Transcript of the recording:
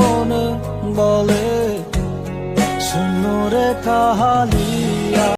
মনে বলে সুনরে কাহালিয়া